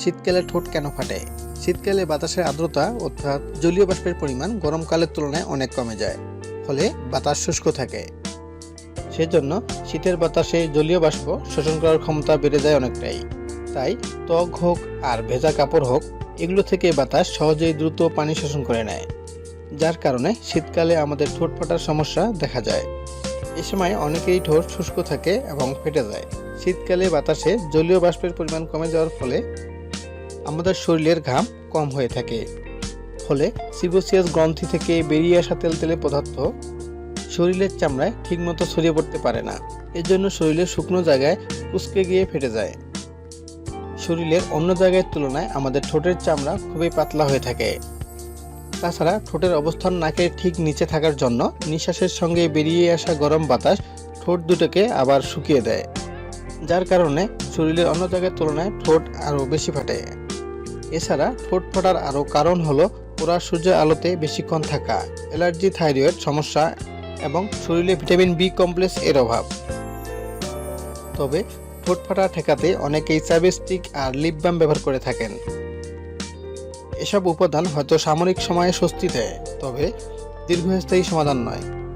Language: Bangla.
শীতকালে ঠোঁট কেন ফাটে? শীতকালে বাতাসের আর্দ্রতা অর্থাৎ জলীয় বাষ্পের পরিমাণ গরমকালের তুলনায় অনেক কমে যায়, ফলে বাতাস শুষ্ক থাকে। সেজন্য শীতের বাতাসে জলীয় বাষ্প শোষণ করার ক্ষমতা বেড়ে যায় অনেকটাই। তাই ত্বক হোক আর ভেজা কাপড় হোক, এগুলো থেকে বাতাস সহজেই দ্রুত পানি শোষণ করে নেয়, যার কারণে শীতকালে আমাদের ঠোঁট ফাটার সমস্যা দেখা যায়। এ সময় অনেকেই ঠোঁট শুষ্ক থাকে এবং ফেটে যায়। শীতকালে বাতাসে জলীয় বাষ্পের পরিমাণ কমে যাওয়ার ফলে আমাদের শরীরের ঘাম কম হয়ে থাকে। ফলে সিবোসিয়াস গ্রন্থি থেকে বেরিয়ে আসা তেলতেলে পদার্থ শরীরের চামড়ায় ঠিকমতো ছড়িয়ে পড়তে পারে না। এজন্য শরীরের শুকনো জায়গায় কুচকে গিয়ে ফেটে যায়। শরীরের অন্য জায়গার তুলনায় আমাদের ঠোঁটের চামড়া খুবই পাতলা হয়ে থাকে। তাছাড়া ঠোঁটের অবস্থান নাকের ঠিক নিচে থাকার জন্য নিঃশ্বাসের সঙ্গে বেরিয়ে আসা গরম বাতাস ঠোঁট দুটোকে আবার শুকিয়ে দেয়, যার কারণে শরীরের অন্য জায়গার তুলনায় ঠোঁট আরও বেশি ফাটে। এছাড়া ঠোঁট ফাটার আরও কারণ হলো পোড়া সূর্যের আলোতে বেশিক্ষণ থাকা, অ্যালার্জি, থাইরয়েড সমস্যা এবং শরীরে ভিটামিন বি কমপ্লেক্স এর অভাব। তবে ঠোঁট ফাটা ঠেকাতে অনেকেই চাবিস্টিক আর লিপ বাম ব্যবহার করে থাকেন। এসব উপাদান হয়তো সামরিক সময়ে স্বস্তি দেয়, তবে দীর্ঘস্থায়ী সমাধান নয়।